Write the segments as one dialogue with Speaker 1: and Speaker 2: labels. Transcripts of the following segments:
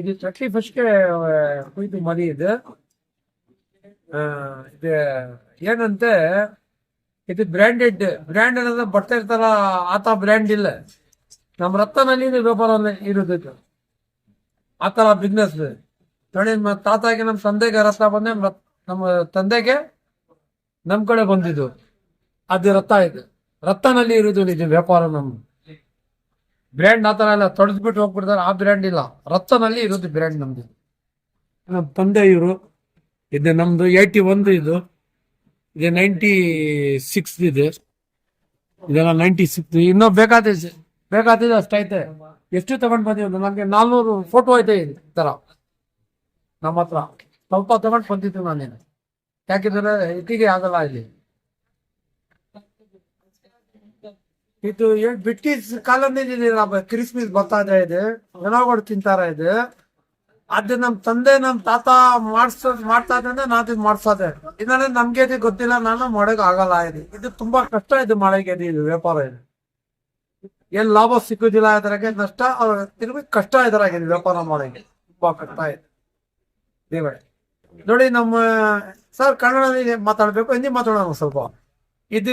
Speaker 1: ಇದು ಚಟ್ಲಿ ಫಸ್ಟ್ಗೆ ಕುಯ್ದು ಮರಿ ಇದು ಇದು ಏನಂತೆ, ಇದು ಬ್ರ್ಯಾಂಡೆಡ್ ಬ್ರ್ಯಾಂಡ್ ಅನ್ನೋದು ಬರ್ತಾ ಇರ್ತಾರ ಆತ ಬ್ರ್ಯಾಂಡ್ ಇಲ್ಲ. ನಮ್ಮ ರಕ್ತನಲ್ಲಿ ಇದು ವ್ಯಾಪಾರ ಇರೋದು ಇದು. ಆ ತರ ಬಿಸ್ನೆಸ್ ನೋಡಿ ನಮ್ಮ ತಾತಾಗೆ ನಮ್ಮ ತಂದೆಗೆ ರತ್ನ ಬಂದೆ ನಮ್ಮ ನಮ್ಮ ತಂದೆಗೆ ನಮ್ ಕಡೆ ಬಂದಿದ್ದು. ಅದು ರಥ ಇದು. ರಕ್ತನಲ್ಲಿ ಇರೋದು ಇದು ವ್ಯಾಪಾರ ನಮ್ದು. ಬ್ರ್ಯಾಂಡ್ ಆ ಥರ ಎಲ್ಲ ತೊಡೆದ್ಬಿಟ್ಟು ಹೋಗ್ಬಿಡ್ತಾರೆ. ಆ ಬ್ರ್ಯಾಂಡ್ ಇಲ್ಲ. ರತ್ತನಲ್ಲಿ ಇರೋದು ಬ್ರ್ಯಾಂಡ್ ನಮ್ದು. ನಮ್ಮ ತಂದೆ ಇವರು. ಇದು ನಮ್ದು ಏಯ್ಟಿ ಒಂದು ಇದು. ಇದು ನೈಂಟಿ ಸಿಕ್ಸ್ ಇದೆ. ಇದೆಲ್ಲ ನೈಂಟಿ ಸಿಕ್ಸ್ ಇನ್ನೂ ಬೇಕಾದ ಬೇಕಾದಿದೆ ಅಷ್ಟೈತೆ ಎಷ್ಟು ತಗೊಂಡ್ ಬಂದಿದ್ದು? ನಮಗೆ ನಾಲ್ನೂರು ಫೋಟೋ ಐತೆ ಈ ತರ. ನಮ್ಮ ಹತ್ರ. ಸ್ವಲ್ಪ ತಗೊಂಡ್ ಬಂದಿದ್ದು ನಾನೇನು ಯಾಕಿದ್ರೆ ಇಟ್ಟಿಗೆ ಆಗಲ್ಲ ಇಲ್ಲಿ. ಇದು ಏನ್ ಬ್ರಿಟಿಷ್ ಕಾಲದಿಂದ ಕ್ರಿಸ್ಮಸ್ ಬರ್ತಾ ಇದೆ. ಇದು ಜನಗಳು ತಿಂತಾರ ಇದೆ. ಅದು ನಮ್ ತಂದೆ, ನಮ್ ತಾತ ಮಾಡ್ಸ ಮಾಡ್ತಾ ಇದ್ದಂದ್ರೆ ನಾನ್ ಇದು ಮಾಡ್ಸೋದೆ. ಇದನ್ನ ನಮ್ಗೆ ಗೊತ್ತಿಲ್ಲ, ನಾನು ಮಾಡಕ್ ಆಗಲ್ಲ ಇದು. ಇದು ತುಂಬಾ ಕಷ್ಟ ಇದು ಮಾಡಕ್ಕೆ ಇದು ವ್ಯಾಪಾರ ಇದು. ಏನ್ ಲಾಭ ಸಿಕ್ಕುದಿಲ್ಲ ಇದ್ರಾಗೆ, ನಷ್ಟ ತಿರುಗಿ ಕಷ್ಟ ಇದ್ರಾಗೆ ಇದು ವ್ಯಾಪಾರ ಮಾಡಕ್ಕೆ ತುಂಬಾ ಕಷ್ಟ ಇದೆ. ದೇವರೇ. ನೋಡಿ ನಮ್ಮ ಸರ್ ಕನ್ನಡದಲ್ಲಿ ಮಾತಾಡ್ಬೇಕು, ಹಿಂದಿ ಮಾತಾಡೋಣ ಸ್ವಲ್ಪ. ಇದು,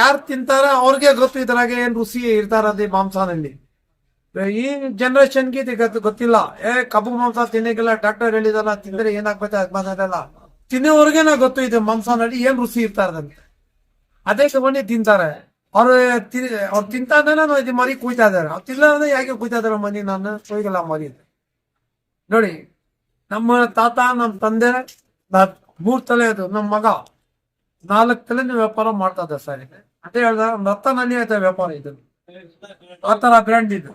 Speaker 1: ಯಾರು ತಿಂತಾರ ಅವ್ರಿಗೆ ಗೊತ್ತು, ಇದ್ರಾಗೆ ಏನ್ ರುಚಿ ಇರ್ತಾರದು ಮಾಂಸದಲ್ಲಿ. ಈ ಜನರೇಷನ್ಗೆ ಇದು ಗೊತ್ತು ಗೊತ್ತಿಲ್ಲ. ಏ, ಕಬ್ಬು ಮಾಂಸ ತಿನ್ನಕ್ಕಿಲ್ಲ ಡಾಕ್ಟರ್ ಹೇಳಿದಲ್ಲ ತಿಂದ್ರೆ ಏನಾಗ್ಬೇಕು ಅದ್ ಮಾತಾಡಲ್ಲ. ತಿನ್ನೋರ್ಗೆನ ಗೊತ್ತು ಇದು ಮಾಂಸನಲ್ಲಿ ಏನ್ ರುಚಿ ಇರ್ತಾರದಂತೆ ಅದೇ ತಗೊಂಡು ತಿಂತಾರೆ. ಅವ್ರು ಅವ್ರು ತಿಂತಾ ಇದು ಮರಿ ಕುಯ್ತಾ ಇದಾರೆ ಅವ್ರು ತಿಲ್ಲ ಅಂದ್ರೆ ಯಾಕೆ ಕುಯ್ತಾ ಇದಾರೆ ಮನಿ ನಾನು ಕೊಯ್ಗಲ್ಲ ಮರಿ. ನೋಡಿ, ನಮ್ಮ ತಾತ, ನಮ್ಮ ತಂದೆ ಮೂರ್ ತಲೆ ಅದು, ನಮ್ಮ ಮಗ. ನಾಲ್ಕು ತಲೆ ವ್ಯಾಪಾರ ಮಾಡ್ತಾ ಇದ್ದ ಸರ್? ಇದು. ಅದೇ ಹೇಳ್ದ ನನಿ ಆಯ್ತಾ ವ್ಯಾಪಾರ ಇದು? ಆ ತರ ಬ್ರ್ಯಾಂಡ್ ಇದು.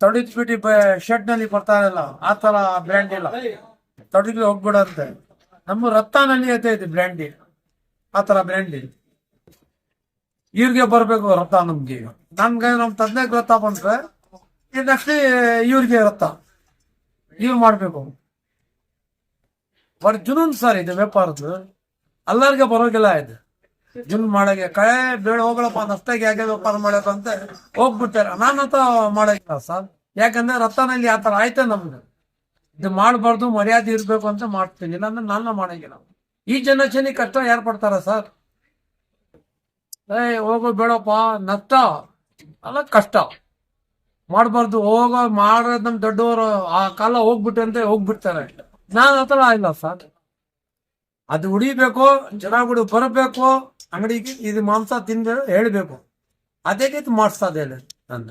Speaker 1: ತೊಡಿದ್ಬಿಟ್ಟು ಶೆಡ್ನಲ್ಲಿ ಬರ್ತಾ ಇರಲ್ಲ, ಆ ತರ ಬ್ರ್ಯಾಂಡ್ ಇಲ್ಲ. ತೊಡಿಗೆ ಹೋಗ್ಬಿಡಂತೆ. ನಮ್ಮ ರತ್ತನಲ್ಲಿ ಐತೆ ಇದು ಬ್ರ್ಯಾಂಡ್ ಆ ತರ ಬ್ರ್ಯಾಂಡ್ ಇವ್ರಿಗೆ ಬರ್ಬೇಕು ರಥ ನಮ್ಗೆ ನಮ್ಗೆ ನಮ್ ತಂದೆಗೆ ರಥ ಬಂದ್ರೆ ನೆಕ್ಸ್ಟ್ ಇವ್ರಿಗೆ ರಥ ಇವ್ ಮಾಡ್ಬೇಕು. ಬರ್ ಜುನೂನ್ ಸರ್ ಇದು ವ್ಯಾಪಾರದ್ದು. ಎಲ್ಲರಿಗೆ ಬರೋಗಿಲ್ಲ ಇದು. ಜಿಮ್ ಮಾಡಕ್ಕೆ. ಕಳೆ ಬೇಡ ಹೋಗಳಪ್ಪ ನಷ್ಟಾಗಿ ಯಾಕೆ ವ್ಯಾಪಾರ ಮಾಡಬೇಕು ಅಂತ ಹೋಗ್ಬಿಡ್ತಾರೆ ನಾನಂತ ಮಾಡಕ್ಕಿಲ್ಲ ಸರ್. ಯಾಕಂದ್ರೆ ರಥನಲ್ಲಿ ಆ ಥರ ಆಯ್ತು ನಮ್ದು ಇದು ಮಾಡಬಾರ್ದು, ಮರ್ಯಾದೆ ಇರಬೇಕು ಅಂತ ಮಾಡ್ತೀನಿ. ಇಲ್ಲಾಂದ್ರೆ ನಾನು ಮಾಡಂಗಿಲ್ಲ. ಈ ಜನರೇಷನ್ ಕಷ್ಟ ಯಾರು ಪಡ್ತಾರ ಸರ್? ಏ, ಹೋಗೋ ಬೇಡಪ್ಪ, ನಷ್ಟ. ಅಲ್ಲ, ಕಷ್ಟ. ಮಾಡಬಾರ್ದು, ಹೋಗೋ ಮಾಡೋದ್ ನಮ್ ದೊಡ್ಡವರು ಆ ಕಾಲ ಹೋಗ್ಬಿಟ್ಟಂತೆ, ಹೋಗ್ಬಿಡ್ತಾರೆ. ನಾನು ಆ ಥರ ಇಲ್ಲ ಸರ್. ಅದು ಉಳಿಬೇಕು ಜನಗಳು ಬರಬೇಕು ಅಂಗಡಿಗೆ ಇದು ಮಾಂಸ ತಿನ್ಬೇಕು ಹೇಳ್ಬೇಕು. ಅದೇ ರೀತಿ ಮಾಡಿಸ್ತದೆ ಇದೆ ನನ್ನ